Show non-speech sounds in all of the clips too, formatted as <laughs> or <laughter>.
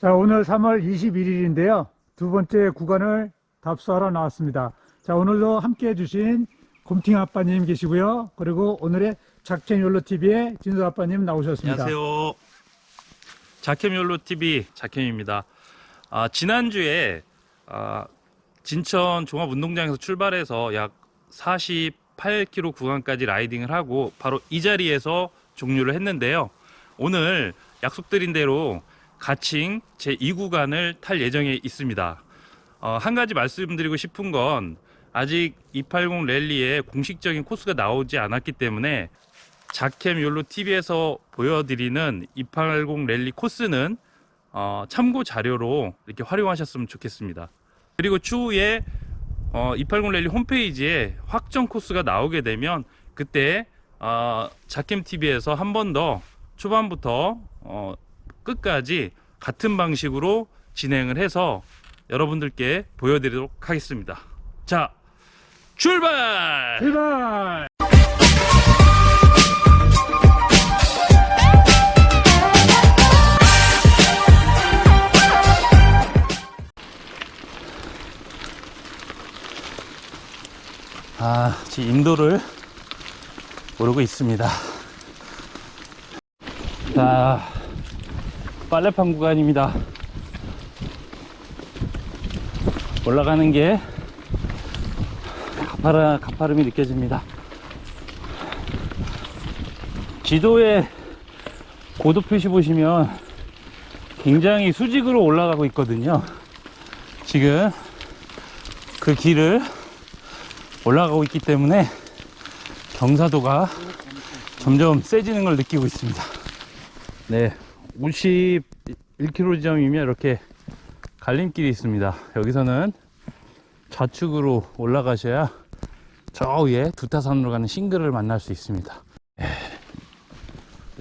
자, 오늘 3월 21일인데요. 두 번째 구간을 답수하러 나왔습니다. 자, 오늘도 함께 해주신 곰팅 아빠님 계시고요. 그리고 오늘의 작전욜로TV의 진수 아빠님 나오셨습니다. 안녕하세요. 자캠욜로 TV 자캠입니다. 아, 지난주에 아, 진천 종합운동장에서 출발해서 약 48km 구간까지 라이딩을 하고 바로 이 자리에서 종료를 했는데요. 오늘 약속드린 대로 가칭 제 2구간을 탈 예정에 있습니다. 어, 한 가지 말씀드리고 싶은 건 아직 280 랠리에 공식적인 코스가 나오지 않았기 때문에 자캠 욜로 TV에서 보여드리는 280 랠리 코스는 어, 참고 자료로 이렇게 활용하셨으면 좋겠습니다. 그리고 추후에 어, 280 랠리 홈페이지에 확정 코스가 나오게 되면 그때 어, 자캠 TV에서 한 번 더 초반부터 어, 끝까지 같은 방식으로 진행을 해서 여러분들께 보여드리도록 하겠습니다. 자, 출발! 출발! 아, 지금 인도를 오르고 있습니다. 자, 빨래판 구간입니다. 올라가는 게 가파르, 가파름이 느껴집니다. 지도에 고도 표시 보시면 굉장히 수직으로 올라가고 있거든요. 지금 그 길을 올라가고 있기 때문에 경사도가 점점 세지는 걸 느끼고 있습니다. 네, 51km 지점이면 이렇게 갈림길이 있습니다. 여기서는 좌측으로 올라가셔야 저 위에 두타산으로 가는 싱글을 만날 수 있습니다. 네,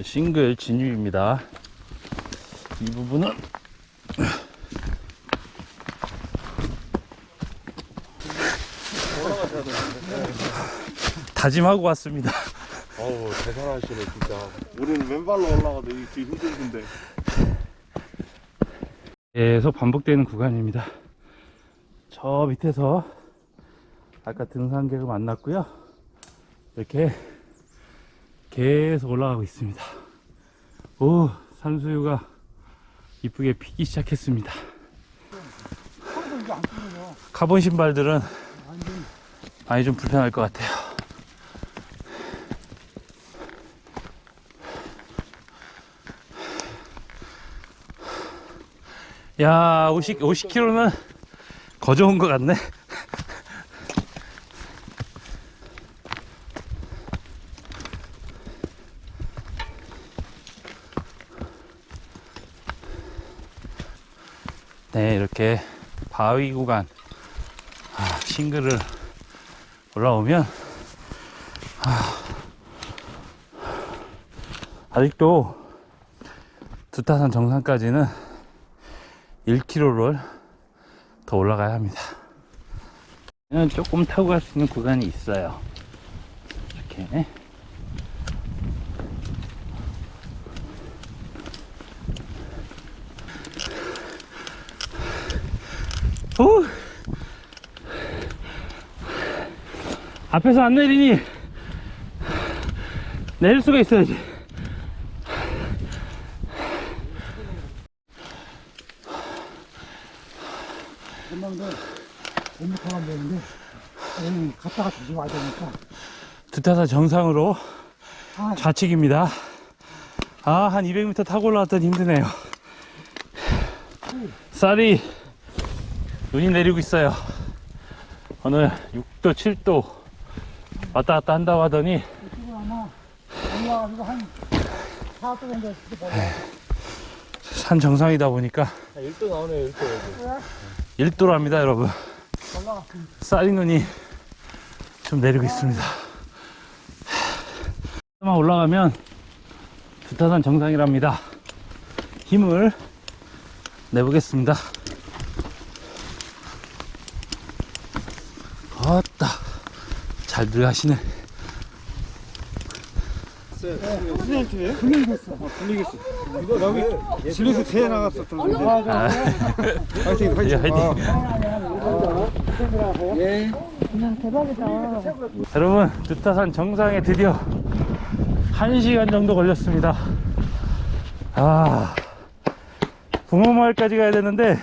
싱글 진유입니다. 이 부분은 다짐하고 왔습니다. 대단하시네 진짜 우리는 맨발로 올라가도 이게 되게 힘들던데 계속 반복되는 구간입니다. 저 밑에서 아까 등산객을 만났고요. 이렇게 계속 올라가고 있습니다. 오, 산수유가 이쁘게 피기 시작했습니다. 카본 신발들은 많이 좀 불편할 것 같아요. 야, 50, 50km는 거저 온 것 같네. 네, 이렇게 바위 구간, 아, 싱글을 올라오면, 아, 아직도 두타산 정상까지는 1km를 더 올라가야 합니다. 조금 타고 갈 수 있는 구간이 있어요. 이렇게. 후! 앞에서 안 내리니 내릴 수가 있어야지. 금방 더 공부하면 되는데, 오늘 갔다가 다시 와야 되니까. 두타산 정상으로 아, 좌측입니다. 아, 한 200m 타고 올라왔더니 힘드네요. 쌀이 눈이 내리고 있어요. 오늘 6도, 7도 왔다 갔다 한다고 하더니 지금 아마 올라가지고 한 4도 정도 했을 거예요. 산 정상이다 보니까 1도 나오네 1도 여기 1도랍니다, 여러분. 올라갔습니다. 쌀이 눈이 좀 내리고 있습니다. 만 올라가면 두타산 정상이랍니다. 힘을 내보겠습니다. 어따 잘 들어가시네. 이거 여기 집에서 대 나갔었던 건데. 아, 화이팅, 예, 화이팅. 화이팅. 아, 대박이다. 여러분 두타산 정상에 드디어 1시간 정도 걸렸습니다. 아 붕어마을까지 가야 되는데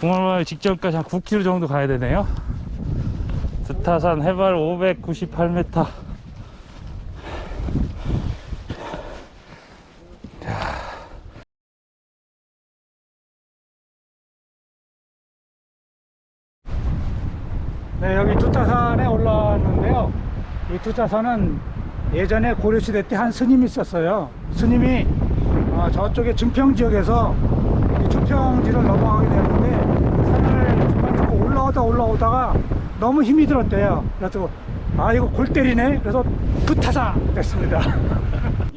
붕어마을 직전까지 한 9km 정도 가야 되네요. 두타산 해발 598m 네, 여기 두타산에 올라왔는데요. 이 두타산은 예전에 고려시대 때 한 스님이 있었어요. 스님이 어, 저쪽에 증평 지역에서 이 증평지를 넘어가게 되는데 산을 중간중간 올라오다 올라오다가 너무 힘이 들었대요. 그래서 아 이거 골 때리네. 그래서 두타산 됐습니다. <laughs>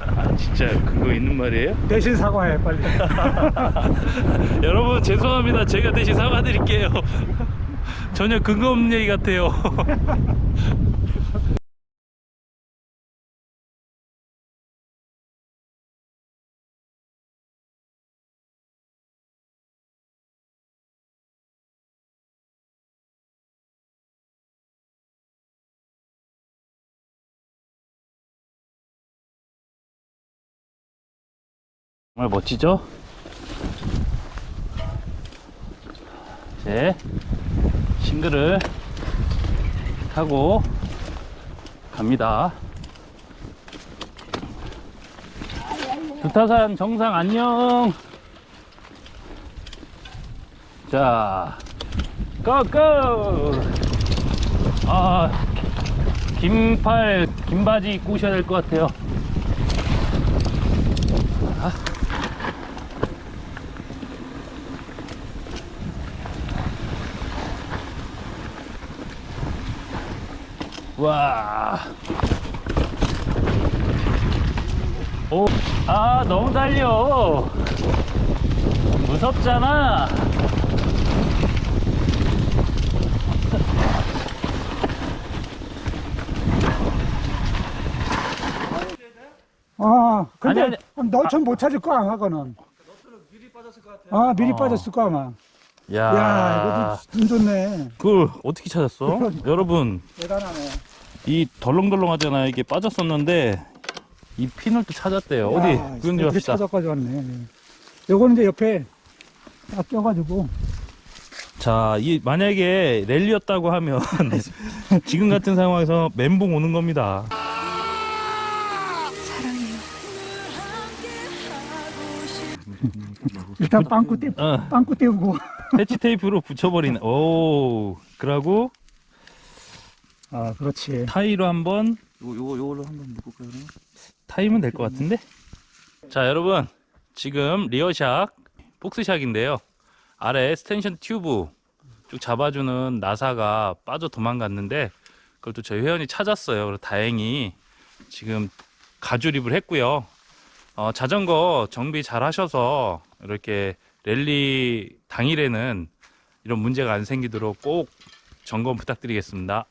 아 진짜 그거 있는 말이에요? 대신 사과해 빨리. <laughs> 여러분 죄송합니다 제가 대신 사과드릴게요 전혀 근거 없는 얘기 같아요 <laughs> 정말 멋지죠? 이제 싱글을 타고 갑니다. 두타산 정상 안녕. 자, 고고! 아, 긴팔, 긴 바지 입고 오셔야 될 것 같아요. 와. 오, 아, 너무 달려. 무섭잖아. 아 근데 아니, 너전 못 찾을 거야 아마 그는. 아 미리 어. 빠졌을 거야 아마. 야, 돈 좋네. 그걸 어떻게 찾았어? 여러분, 대단하네. 이 덜렁덜렁하잖아요. 이게 빠졌었는데, 이 핀을 또 찾았대요. 어디? 야, 구경 좀 이렇게 합시다. 찾아까지 왔네. 요거는 이제 옆에 딱 껴가지고 자, 이 만약에 랠리였다고 하면 <laughs> 지금 같은 상황에서 멘붕 오는 겁니다. 일단 빵꾸 떼 어, 빵꾸 떼우고. 패치 테이프로 붙여버리네. 오, 그러고 아 그렇지. 타이로 한번 요거, 요거, 요걸로 한번 묶을까요? 타이면 될 것 같은데? 자, 여러분. 지금 리어샥, 폭스샥인데요. 아래 스텐션 튜브 쭉 잡아주는 나사가 빠져 도망갔는데, 그걸 또 저희 회원이 찾았어요. 그래서 다행히 지금 가조립을 했고요. 어, 자전거 정비 잘 하셔서 이렇게 랠리 당일에는 이런 문제가 안 생기도록 꼭 점검 부탁드리겠습니다.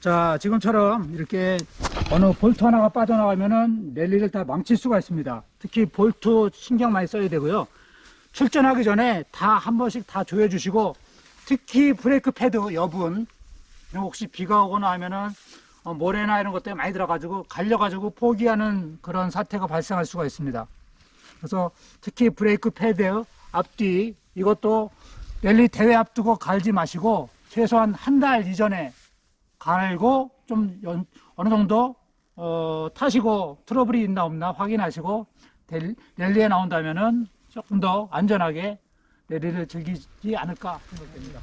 자 지금처럼 이렇게 어느 볼트 하나가 빠져나가면은 랠리를 다 망칠 수가 있습니다. 특히 볼트 신경 많이 써야 되고요. 출전하기 전에 다 한 번씩 다 조여 주시고 특히 브레이크 패드 여분 혹시 비가 오거나 하면은 어, 모래나 이런 것 때문에 많이 들어가지고 갈려가지고 포기하는 그런 사태가 발생할 수가 있습니다. 그래서 특히 브레이크 패드 앞뒤 이것도 랠리 대회 앞두고 갈지 마시고 최소한 한 달 이전에 갈고 좀 연- 어느 정도 어, 타시고 트러블이 있나 없나 확인하시고 델- 랠리에 나온다면은 조금 더 안전하게 랠리를 즐기지 않을까 생각됩니다.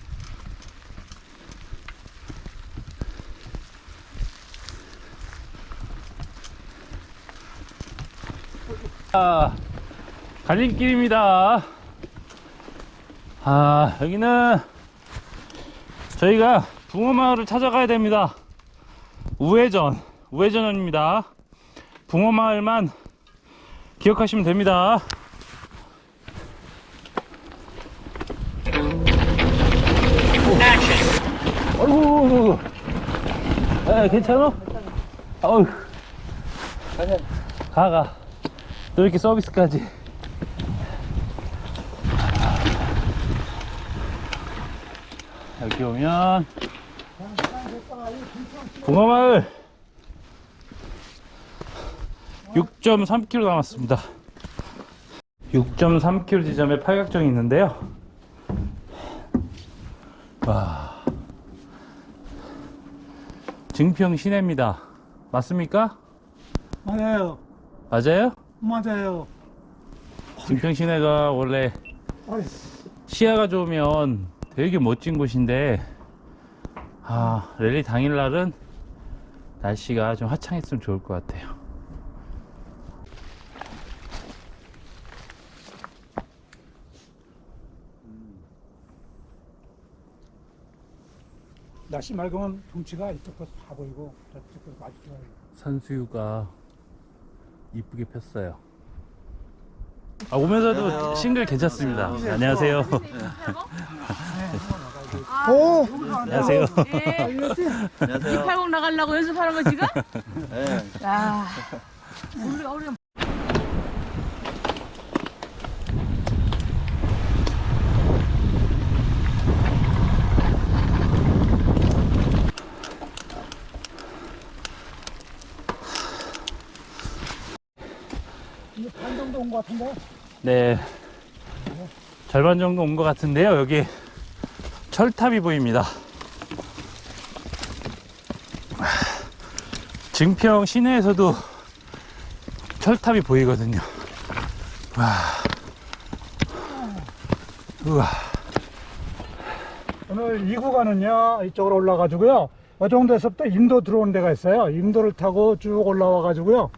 아, 갈림길입니다. 아, 여기는 저희가 붕어마을을 찾아가야 됩니다. 우회전, 우회전입니다. 붕어마을만 기억하시면 됩니다. 아이고, 에, 괜찮아? 어우. 가, 가. 또 이렇게 서비스까지. 여기 오면, 붕어마을 6.3km 남았습니다. 6.3km 지점에 팔각정이 있는데요. 와. 증평 시내입니다. 맞습니까? 맞아요. 맞아요? 맞아요. 증평 시내가 원래 시야가 좋으면 되게 멋진 곳인데 아 랠리 당일날은 날씨가 좀 화창했으면 좋을 것 같아요. 날씨 맑으면 경치가 이쪽도 다 보이고 저쪽도 아주 좋아요. 산수유가 이쁘게 폈어요. 아, 오면서도 싱글 괜찮습니다. 안녕하세요. 오! 안녕하세요. 이 팔공 나가려고 연습하는 거 지금? 네. 야, 우리 우리 반 정도 온 것 같은데? 네. 절반 정도 온 것 같은데요. 여기 철탑이 보입니다. 증평 시내에서도 철탑이 보이거든요. 와. 우와. 오늘 이 구간은요 이쪽으로 올라가지고요 이 정도에서부터 임도 들어오는 데가 있어요 임도를 타고 쭉 올라와 가지고요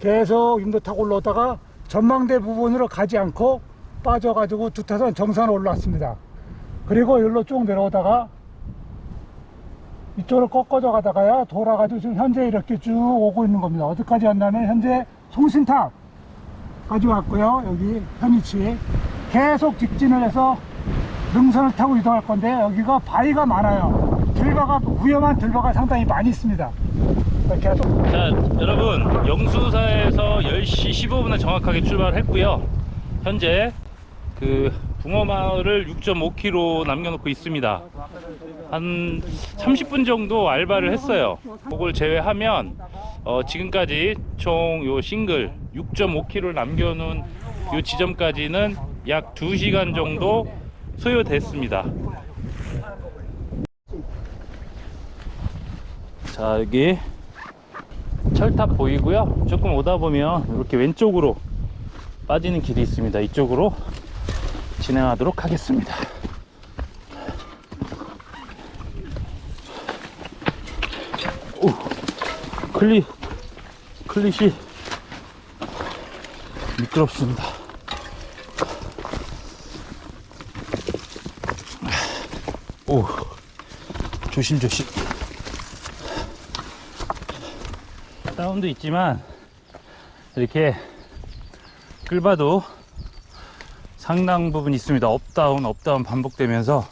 계속 임도 타고 올라오다가 전망대 부분으로 가지 않고 빠져 가지고 두 타선 정상으로 올라왔습니다 그리고 여기로 쭉 내려오다가 이쪽으로 꺾어져 가다가요 돌아가지고 지금 현재 이렇게 쭉 오고 있는 겁니다 어디까지 왔냐면 현재 송신탑까지 왔고요 여기 현위치 계속 직진을 해서 능선을 타고 이동할 건데 여기가 바위가 많아요. 들바가 위험한 들바가 상당히 많이 있습니다. 계속 자, 여러분, 영수사에서 10시 15분에 정확하게 출발했고요. 현재 그 붕어마을을 6.5km 남겨놓고 있습니다. 한 30분 정도 알바를 했어요. 그걸 제외하면 어, 지금까지 총 요 싱글 6.5km를 남겨놓은 요 지점까지는 약 2시간 정도 소요됐습니다. 자, 여기 철탑 보이고요. 조금 오다 보면 이렇게 왼쪽으로 빠지는 길이 있습니다. 이쪽으로 진행하도록 하겠습니다. 오, 클리, 클릿이 미끄럽습니다. 오, 조심조심. 다운도 있지만 이렇게 끌봐도 상당 부분 있습니다. 업다운, 업다운 반복되면서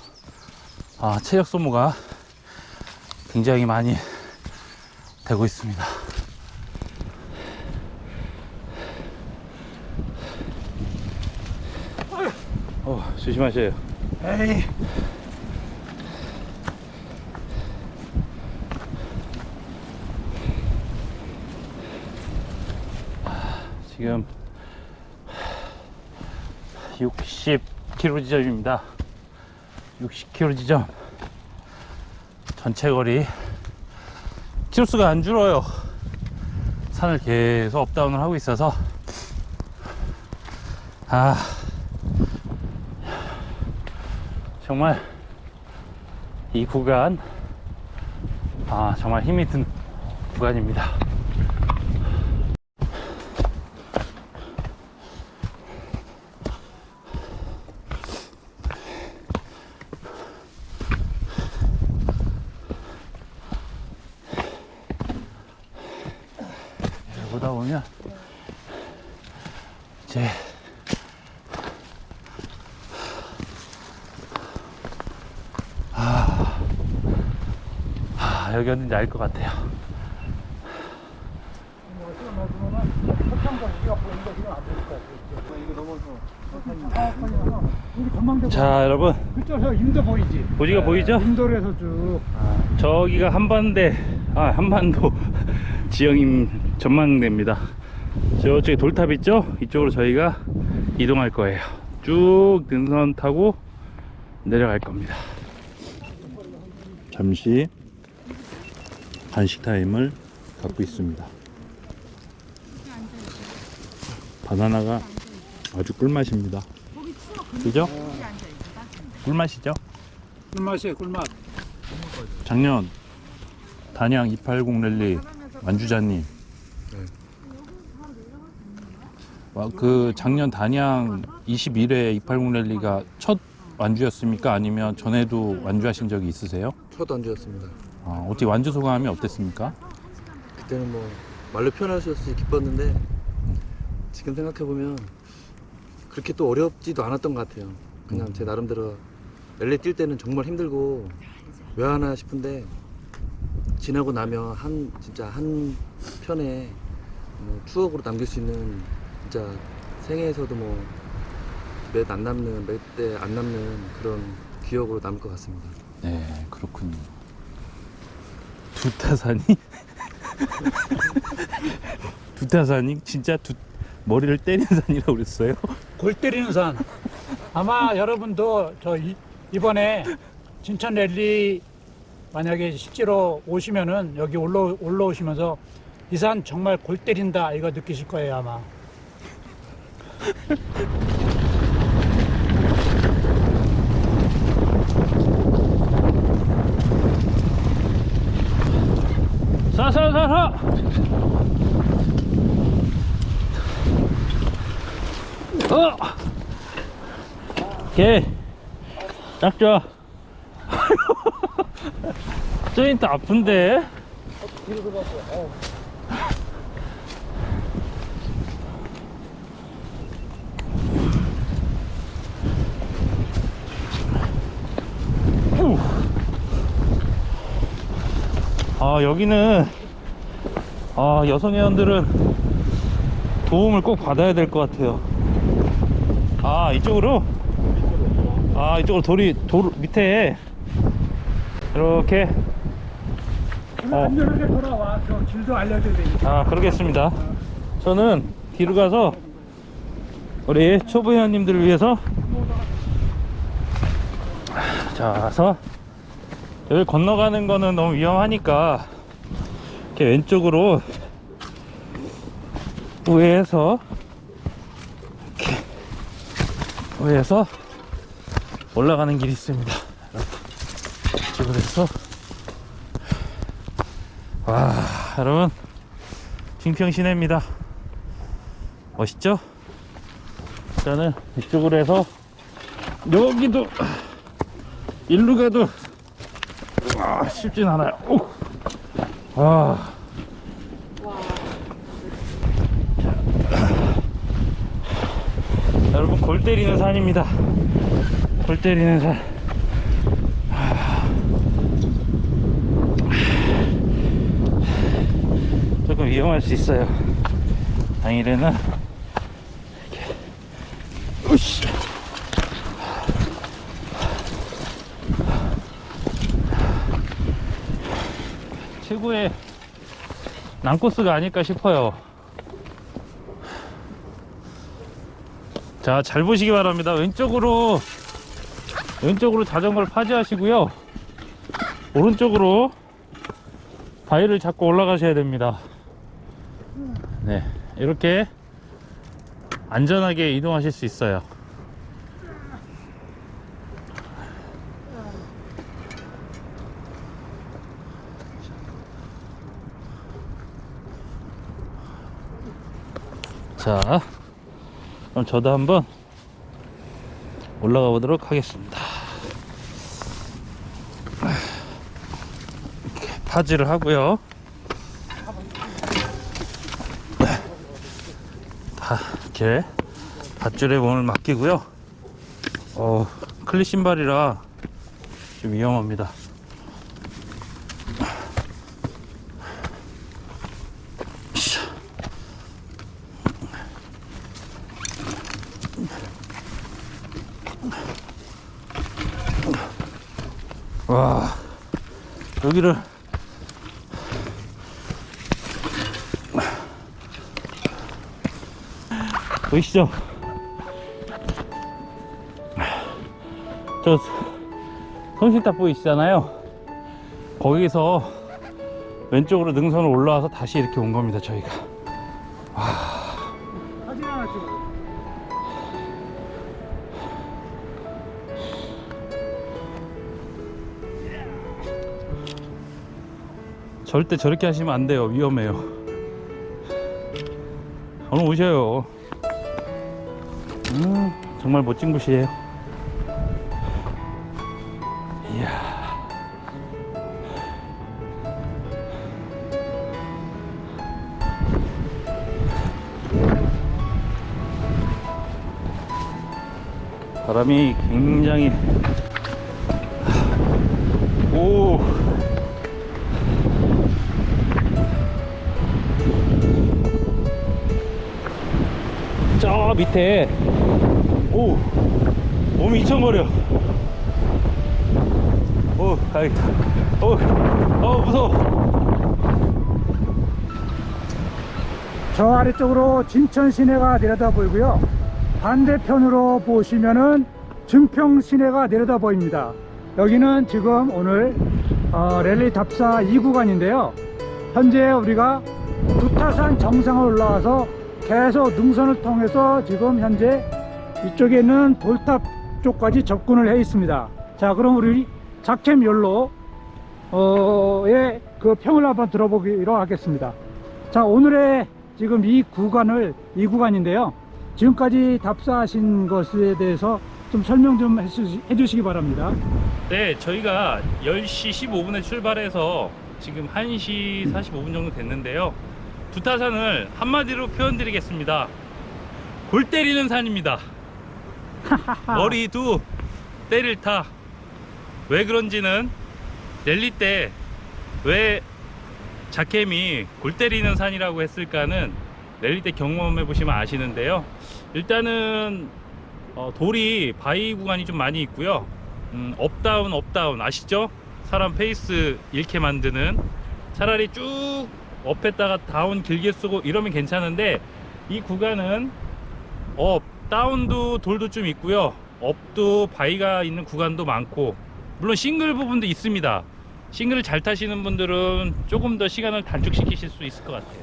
아, 체력 소모가 굉장히 많이 되고 있습니다. 어, 조심하세요. 에이 지금 60km 지점입니다. 60km 지점 전체 거리 키로수가 안 줄어요. 산을 계속 업다운을 하고 있어서 아 정말 이 구간 아 정말 힘이 든 구간입니다. 보다 보면 이제 어딘지 알 것 같아요. 자, 여러분. 그쪽에서 인도 보이지? 보지가 보이죠? 인도에서 쭉 저기가 한반대, 아, 한반도 <laughs> 지형임 전망대입니다. 저쪽에 돌탑 있죠? 이쪽으로 저희가 이동할 거예요. 쭉 능선 타고 내려갈 겁니다. 잠시 간식 타임을 갖고 있습니다. 바나나가 아주 꿀맛입니다. 그죠? 꿀맛이죠? 꿀맛이에요 꿀맛 작년 단양 280 랠리 완주자님 와, 그 작년 단양 21회 280 랠리가 첫 완주였습니까? 아니면 전에도 완주하신 적이 있으세요? 첫 안주였습니다. 아, 어떻게 완주 소감이 어땠습니까? 그때는 뭐 말로 표현할 수 없이 기뻤는데 지금 생각해 보면 그렇게 또 어렵지도 않았던 것 같아요. 그냥 제 나름대로 랠리 뛸 때는 정말 힘들고 왜 하나 싶은데 지나고 나면 한 진짜 한 편에 뭐 추억으로 남길 수 있는 진짜 생애에서도 뭐 몇 안 남는 몇 대 안 남는 그런 기억으로 남을 것 같습니다. 네, 그렇군요. 두타산이? <laughs> 두타산이? 진짜 두, 머리를 때린 산이라고 그랬어요? 골 때리는 산. 아마 여러분도 저 이, 이번에 진천 랠리 만약에 실제로 오시면은 여기 올라 올라오시면서 이 산 정말 골 때린다 이거 느끼실 거예요 아마 사사사사 어. 오케이. 딱 좋아. <laughs> 저인트 아픈데? 후. 아 여기는 아 여성 회원들은 도움을 꼭 받아야 될 것 같아요. 아 이쪽으로? 아 이쪽으로 돌이 돌 밑에. 이렇게. 어. 안전하게 돌아와. 저 길도 알려줘야 되니까. 아 그러겠습니다. 저는 뒤로 가서 우리 초보 회원님들을 위해서 자 와서. 여기 건너가는 거는 너무 위험하니까 이렇게 왼쪽으로 우회해서 이렇게 우회해서 올라가는 길이 있습니다 이쪽으로 해서 와 여러분 핑평 시내입니다 멋있죠? 저는 이쪽으로 해서 여기도 일로 가도 아, 쉽진 않아요 오. 아. 자, 여러분 골 때리는 산입니다 골 때리는 산 조금 위험할 수 있어요. 당일에는 이렇게 으쌰. 최고의 난코스가 아닐까 싶어요. 자, 잘 보시기 바랍니다. 왼쪽으로 왼쪽으로 자전거를 파지하시고요. 오른쪽으로 바위를 잡고 올라가셔야 됩니다. 네, 이렇게 안전하게 이동하실 수 있어요. 자, 그럼 저도 한번 올라가 보도록 하겠습니다. 이렇게 파지를 하고요. 다 이렇게 밧줄에 몸을 맡기고요. 어, 클리 신발이라 좀 위험합니다. 여기를 보이시죠? 저 손실탑 보이시잖아요. 거기서 왼쪽으로 능선을 올라와서 다시 이렇게 온 겁니다. 저희가. 사 절대 저렇게 하시면 안 돼요. 위험해요. 오늘 오셔요. 음, 정말 멋진 곳이에요. 이야. 바람이 굉장히 밑에 오 몸이 이청거려 오 가겠다 오, 어 무서워 저 아래쪽으로 진천 시내가 내려다 보이고요. 반대편으로 보시면은 증평 시내가 내려다 보입니다. 여기는 지금 오늘 어, 랠리 답사 2구간인데요. 현재 우리가 두타산 정상을 올라와서 계속 능선을 통해서 지금 현재 이쪽에 있는 돌탑 쪽까지 접근을 해 있습니다. 자, 그럼 우리 작캠 열로 어의 그 평을 한번 들어보기로 하겠습니다. 자, 오늘의 지금 이 구간을 이 구간인데요. 지금까지 답사하신 것에 대해서 좀 설명 좀 해주- 해주시기 바랍니다. 네, 저희가 10시 15분에 출발해서 지금 1시 45분 정도 됐는데요. 두 타산을 한마디로 표현드리겠습니다. 골 때리는 산입니다. 머리도 때릴 타. 왜 그런지는 랠리 때 왜 자캠이 골 때리는 산이라고 했을까는 랠리 때 경험해 보시면 아시는데요. 일단은 어, 돌이 바위 구간이 좀 많이 있고요. 음, 업다운 업다운 아시죠? 사람 페이스 잃게 만드는 차라리 쭉 업했다가 다운 길게 쓰고 이러면 괜찮은데 이 구간은 업 다운도 돌도 좀 있고요. 업도 바위가 있는 구간도 많고. 물론 싱글 부분도 있습니다. 싱글을 잘 타시는 분들은 조금 더 시간을 단축시키실 수 있을 것 같아요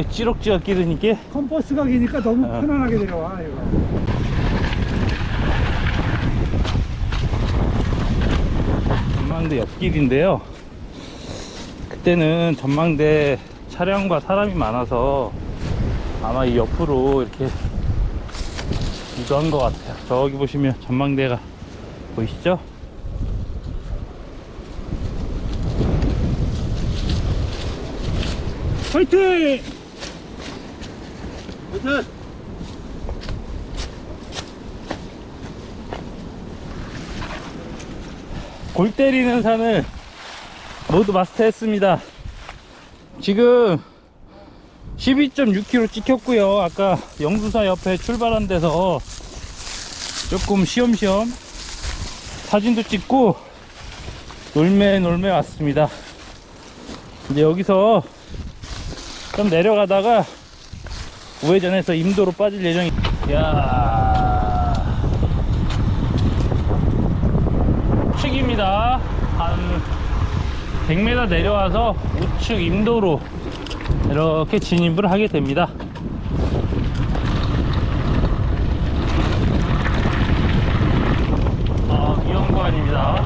아 찌럭찌럭 끼르니까 컴퍼스가 기니까 너무 어. 편안하게 내려와 이거. 전망대 옆길인데요. 그때는 전망대 차량과 사람이 많아서 아마 이 옆으로 이렇게 이동한 것 같아요. 저기 보시면 전망대가 보이시죠? 화이팅! 골 때리는 산을 모두 마스터했습니다. 지금 12.6km 찍혔고요. 아까 영두사 옆에 출발한 데서 조금 쉬엄쉬엄 사진도 찍고 놀매 놀매 왔습니다. 이제 여기서 좀 내려가다가 우회전해서 임도로 빠질 예정이. 야 우측입니다. 한 100m 내려와서 우측 임도로 이렇게 진입을 하게 됩니다. 아, 위험구간입니다.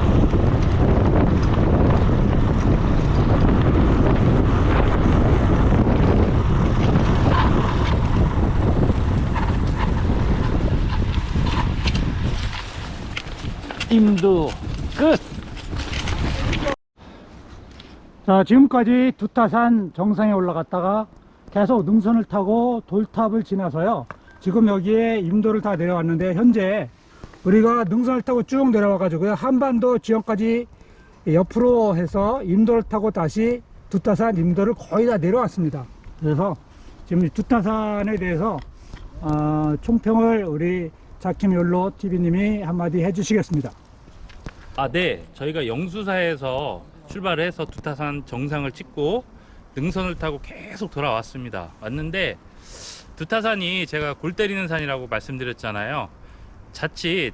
임도 끝! 자, 지금까지 두타산 정상에 올라갔다가 계속 능선을 타고 돌탑을 지나서요. 지금 여기에 임도를 다 내려왔는데 현재 우리가 능선을 타고 쭉 내려와 가지고요. 한반도 지역까지 옆으로 해서 임도를 타고 다시 두타산 임도를 거의 다 내려왔습니다. 그래서 지금 이 두타산에 대해서 어, 총평을 우리 자킴욜로 TV님이 한마디 해주시겠습니다. 아, 네. 저희가 영수사에서 출발을 해서 두타산 정상을 찍고 능선을 타고 계속 돌아왔습니다. 왔는데 두타산이 제가 골 때리는 산이라고 말씀드렸잖아요. 자칫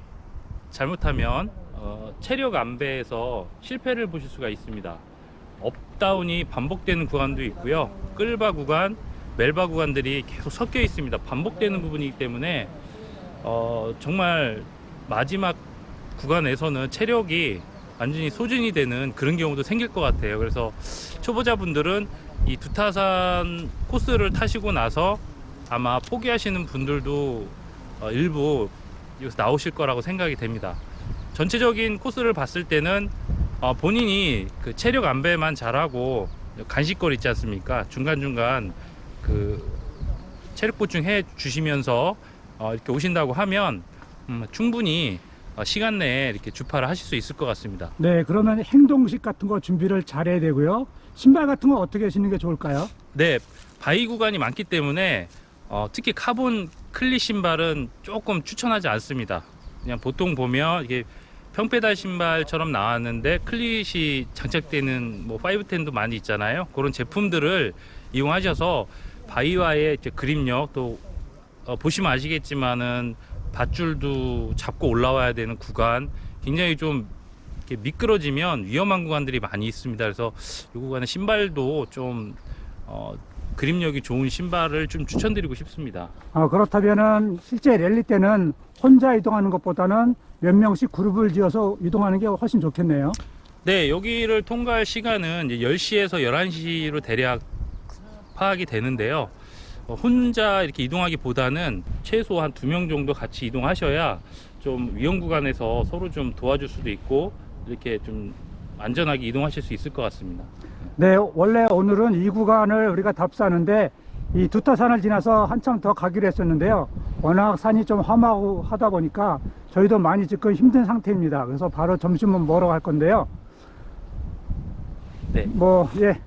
잘못하면 어, 체력 안배에서 실패를 보실 수가 있습니다. 업다운이 반복되는 구간도 있고요. 끌바 구간, 멜바 구간들이 계속 섞여 있습니다. 반복되는 부분이기 때문에 어, 정말 마지막 구간에서는 체력이 완전히 소진이 되는 그런 경우도 생길 것 같아요. 그래서 초보자분들은 이 두타산 코스를 타시고 나서 아마 포기하시는 분들도 어, 일부 여기서 나오실 거라고 생각이 됩니다. 전체적인 코스를 봤을 때는 어, 본인이 그 체력 안배만 잘하고 간식거리 있지 않습니까? 중간중간 그 체력 보충해 주시면서 어, 이렇게 오신다고 하면 음, 충분히 어, 시간 내에 이렇게 주파를 하실 수 있을 것 같습니다. 네, 그러면 행동식 같은 거 준비를 잘해야 되고요. 신발 같은 거 어떻게 신는 게 좋을까요? 네, 바위 구간이 많기 때문에 어, 특히 카본 클리 신발은 조금 추천하지 않습니다. 그냥 보통 보면 이게 평페달 신발처럼 나왔는데 클릿이 장착되는 뭐 510도 많이 있잖아요. 그런 제품들을 이용하셔서 바위와의 그립력 또 어, 보시면 아시겠지만은 밧줄도 잡고 올라와야 되는 구간 굉장히 좀 미끄러지면 위험한 구간들이 많이 있습니다. 그래서 이 구간은 신발도 좀 어, 그립력이 좋은 신발을 좀 추천드리고 싶습니다. 아, 그렇다면은 실제 랠리 때는 혼자 이동하는 것보다는 몇 명씩 그룹을 지어서 이동하는 게 훨씬 좋겠네요. 네, 여기를 통과할 시간은 이제 10시에서 11시로 대략 파악이 되는데요. 어, 혼자 이렇게 이동하기보다는 최소 한 두 명 정도 같이 이동하셔야 좀 위험 구간에서 서로 좀 도와줄 수도 있고 이렇게 좀 안전하게 이동하실 수 있을 것 같습니다. 네, 원래 오늘은 이 구간을 우리가 답사하는데 이 두타산을 지나서 한참 더 가기로 했었는데요. 워낙 산이 좀 험하고 하다 보니까 저희도 많이 지금 힘든 상태입니다. 그래서 바로 점심은 먹으러 갈 건데요. 네. 뭐, 예.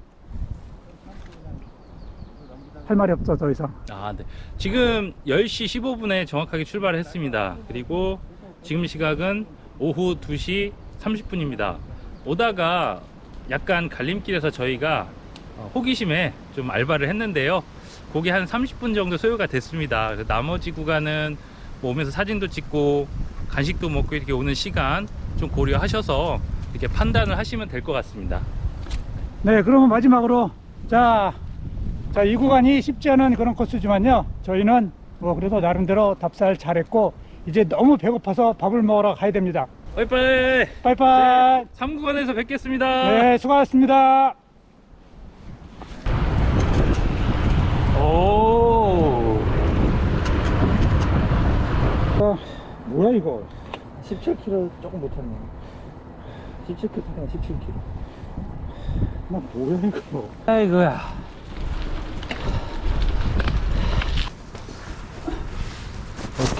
할 말이 없어, 더 이상. 아, 네. 지금 10시 15분에 정확하게 출발을 했습니다. 그리고 지금 시각은 오후 2시 30분입니다. 오다가 약간 갈림길에서 저희가 어, 호기심에 좀 알바를 했는데요. 거기 한 30분 정도 소요가 됐습니다. 그래서 나머지 구간은 뭐 오면서 사진도 찍고 간식도 먹고 이렇게 오는 시간 좀 고려하셔서 이렇게 판단을 하시면 될 것 같습니다. 네, 그러면 마지막으로 자, 자, 이 구간이 쉽지 않은 그런 코스지만요. 저희는 뭐 그래도 나름대로 답사를 잘했고 이제 너무 배고파서 밥을 먹으러 가야 됩니다. 빠이빠이! 빠이빠이. 3구간에서 뵙겠습니다. 네, 수고하셨습니다. 오. 어, 뭐야 이거? 17km 조금 못했네 17km 타네 17km 뭐 뭐야 이거? 아이고야.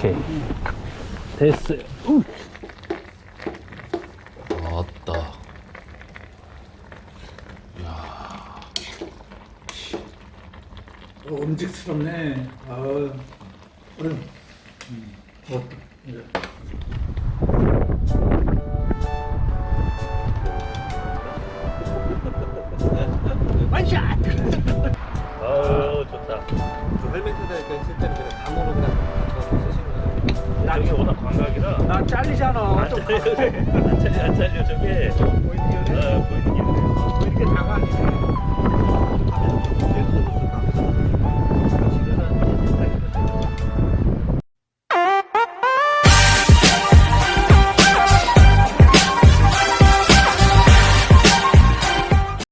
오케이. 됐어요. 아따 어, 엄직스럽네. 아, 어려.